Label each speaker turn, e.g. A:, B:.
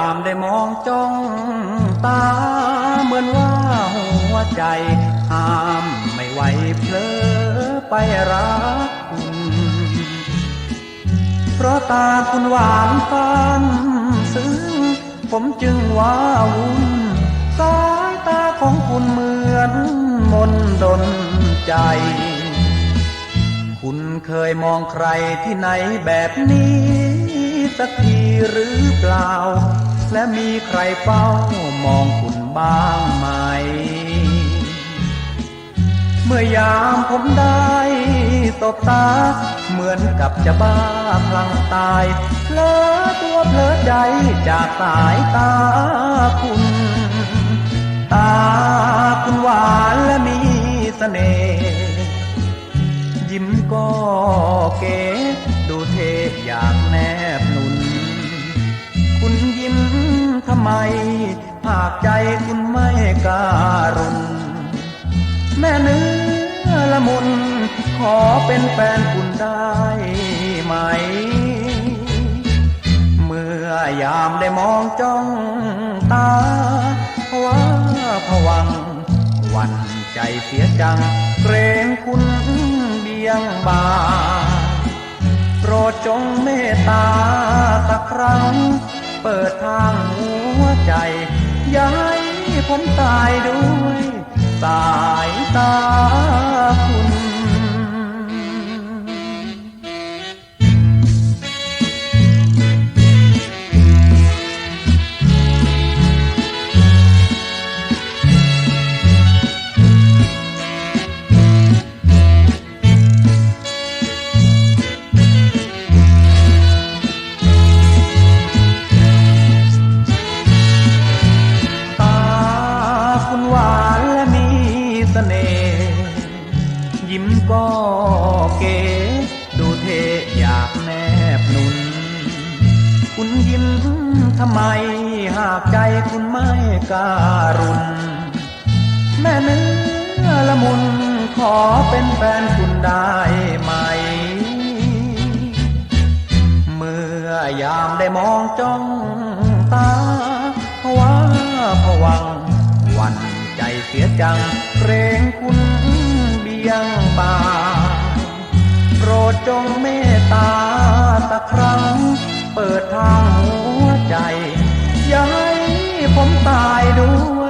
A: ามได้มองจ้องตา เหมือนว่าหัวใจห้ามไม่ไหวเพลอไปรักคุณ เพราะตาคุณหวานฟันซึ้งผมจึงว้าวุ่นสายตาของคุณเหมือนมนต์ดนใจ คุณเคยมองใครที่ไหนแบบนี้ สักทีหรือเปล่า และมีใครเฝ้ามองคุณบ้างไหม เมื่อยามผมได้ตบตา เหมือนกับจะบ้าพลังตายเพลอตัวเพลอใจจากสายตาคุณ ตาคุณหวานและมีเสน่ห์ยิ้มก็เก๋ดูเท่อย่างแนบ หากใจคุณไม่การุณแม่เนื้อละมุน ขอเป็นแฟนคุณได้ไหม เมื่อยามได้มองจ้องตาว่าผวัง วันใจเสียจัง เกรงคุณเบียงบานโปรดจงเมตตาสักครั้ง เปิด คนตายด้วย สายตา มก็เก๋ดูเทอยากแนบหนุน คุณยิ้มทำไมหากใจคุณไม่การุณ แม่เนื้อละมุนขอเป็นแฟนคุณได้ไหม เมื่อยามได้มองจ้องตาภาวะผวังวันใจเสียจังเกรงคุณ จงเมตตาสักครั้ง เปิดทางหัวใจ อย่าให้ผมตายด้